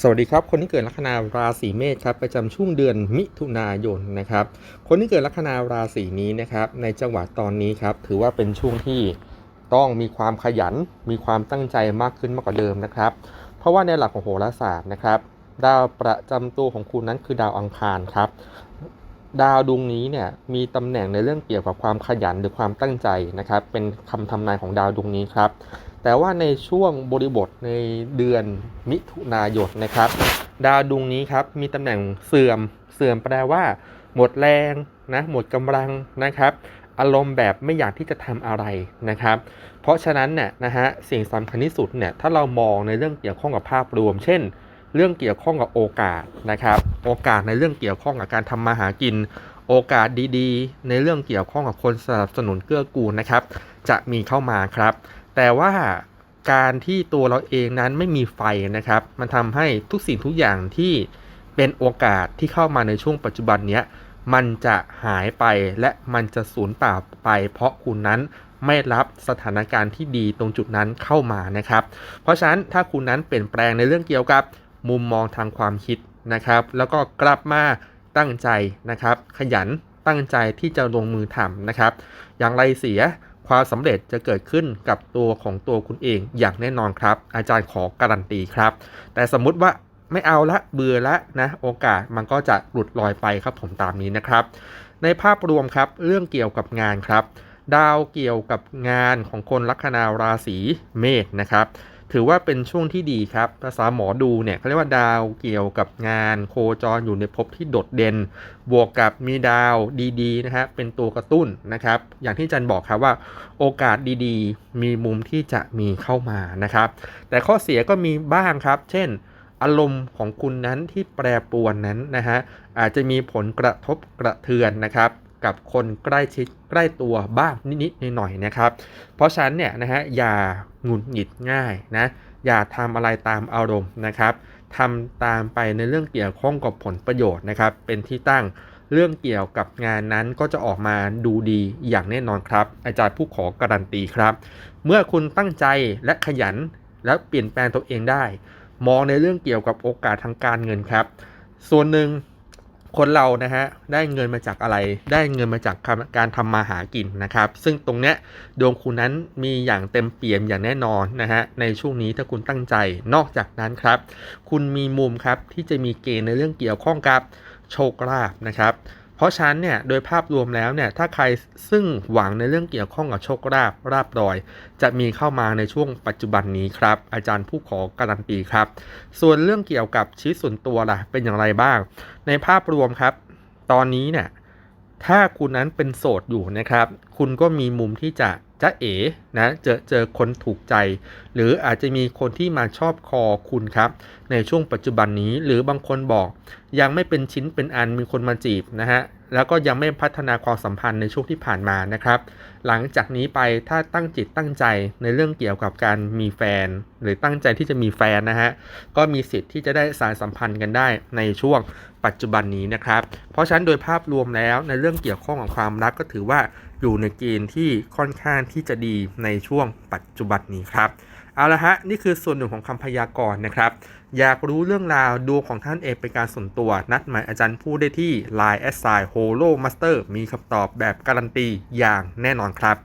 สวัสดีครับ คนที่เกิดลัคนาราศีเมษครับประจำช่วงเดือนมิถุนายนนะครับคนที่เกิดลัคนาราศีนี้นะครับในจังหวะตอนนี้ครับถือว่าเป็นช่วงที่ต้องมีความขยัน มีความตั้งใจมากขึ้นมากกว่าเดิมนะครับ เพราะว่าในหลักของโหราศาสตร์นะครับ ดาวประจำตัวของคุณนั้นคือดาวอังคารครับ ดาวดวงนี้เนี่ยมีตำแหน่งในเรื่องเกี่ยวกับความขยันหรือความตั้งใจนะครับ เป็นคำทำนายของดาวดวงนี้ครับ แต่ว่าในช่วงบริบทในเดือนมิถุนายนนะครับ ดาวดวงนี้ครับมีตำแหน่งเสื่อม เสื่อมแปลว่า หมดแรงนะหมดกำลังนะครับ อารมณ์แบบไม่อยากที่จะทำอะไรนะครับ เพราะฉะนั้นเนี่ยนะฮะสิ่งสำคัญที่สุดเนี่ยถ้าเรามองในเรื่องเกี่ยวข้องกับภาพรวม เช่น เรื่องเกี่ยวข้องกับโอกาสนะครับ โอกาสในเรื่องเกี่ยวข้องกับการทำมาหากิน โอกาสดีๆ ในเรื่องเกี่ยวข้องกับคนสนับสนุนเกื้อกูลนะครับ จะมีเข้ามาครับ แต่ว่าการที่ตัวเราเองนั้นไม่มีไฟนะครับ มันทำให้ทุกสิ่งทุกอย่างที่เป็นโอกาสที่เข้ามาในช่วงปัจจุบันเนี้ยมันจะหายไปและมันจะสูญเปล่าไป เพราะคุณนั้นไม่รับสถานการณ์ที่ดีตรงจุดนั้นเข้ามานะครับ เพราะฉะนั้นถ้าคุณนั้นเปลี่ยนแปลงในเรื่องเกี่ยวกับ มุมมองทางความคิดนะครับ แล้วก็กลับมาตั้งใจนะครับ ขยันตั้งใจที่จะลงมือทำนะครับ อย่างไรเสียความสำเร็จจะเกิดขึ้นกับตัวของตัวคุณเองอย่างแน่นอนครับ อาจารย์ขอการันตีครับ แต่สมมุติว่าไม่เอาละเบื่อละนะโอกาสมันก็จะหลุดลอยไปครับผมตามนี้นะครับ ในภาพรวมครับเรื่องเกี่ยวกับงานครับ ดาวเกี่ยวกับงานของคนลัคนาราศีเมษนะครับ ถือว่าเป็นช่วงที่ดีครับ ภาษาหมอดูเนี่ยเขาเรียกว่าดาวเกี่ยวกับงาน โคจรอยู่ในภพที่โดดเด่น บวกกับมีดาวดีๆนะฮะเป็นตัวกระตุ้นนะครับ อย่างที่จันบอกครับว่า โอกาสดีๆ มีมุมที่จะมีเข้ามานะครับ แต่ข้อเสียก็มีบ้างครับ เช่น อารมณ์ของคุณนั้นที่แปรปรวนนั้นนะฮะอาจจะมีผลกระทบกระเทือนนะครับ กับคนใกล้ชิดใกล้ตัวบ้างนิดๆหน่อยๆนะครับ เพราะฉะนั้นเนี่ยนะฮะอย่าหงุดหงิดง่ายนะอย่าทำอะไรตามอารมณ์นะครับทำตามไปในเรื่องเกี่ยวข้องกับผลประโยชน์นะครับ เป็นที่ตั้งเรื่องเกี่ยวกับงานนั้นก็จะออกมาดูดีอย่างแน่นอนครับ อาจารย์ผู้ขอการันตีครับ เมื่อคุณตั้งใจและขยันและเปลี่ยนแปลงตัวเองได้ มองในเรื่องเกี่ยวกับโอกาสทางการเงินครับ ส่วนหนึ่ง คนเรานะฮะได้เงินมาจากอะไร ได้เงินมาจากการทำมาหากินนะครับ ซึ่งตรงเนี้ยดวงคุณนั้นมีอย่างเต็มเปี่ยมอย่างแน่นอนนะฮะในช่วงนี้ถ้าคุณตั้งใจนอกจากนั้นครับ คุณมีมุมครับที่จะมีเกณฑ์ในเรื่องเกี่ยวข้องกับโชคลาภนะครับ ราะฉะนั้นเนี่ยโดยภาพรวมแล้วเนี่ยถ้าใครซึ่งหวังในเรื่องเกี่ยวข้องกับโชคลาภราบรอย จะมีเข้ามาในช่วงปัจจุบันนี้ครับ อาจารย์ผู้ขอการันตีครับ ส่วนเรื่องเกี่ยวกับชีวิตส่วนตัวล่ะเป็นอย่างไรบ้าง ในภาพรวมครับ ตอนนี้เนี่ยถ้าคุณนั้นเป็นโสดอยู่นะครับ คุณก็มีมุมที่จะจะเอ๋นะเจอเจอคนถูกใจ หรืออาจจะมีคนที่มาชอบคอคุณครับ ในช่วงปัจจุบันนี้หรือบางคนบอก ยังไม่เป็นชิ้นเป็นอันมีคนมาจีบนะฮะแล้วก็ยังไม่พัฒนาความสัมพันธ์ในช่วงที่ผ่านมานะครับ หลังจากนี้ไปถ้าตั้งจิตตั้งใจในเรื่องเกี่ยวกับการมีแฟน หรือตั้งใจที่จะมีแฟนนะฮะก็มีสิทธิ์ที่จะได้สารสัมพันธ์กันได้ในช่วงปัจจุบันนี้นะครับ เพราะฉะนั้นโดยภาพรวมแล้วในเรื่องเกี่ยวข้องกับความรักก็ถือว่าอยู่ในเกณฑ์ที่ค่อนข้างที่จะดีในช่วงปัจจุบันนี้ครับ เอาละฮะนี่คือส่วนหนึ่งของคำพยากรณ์นะครับ อยากรู้เรื่องราวดวงของท่านเองเป็นการส่วนตัว นัดหมายอาจารย์ผู้ได้ที่ Line แอสไซ Holo Master มีคำตอบแบบการันตีอย่างแน่นอนครับ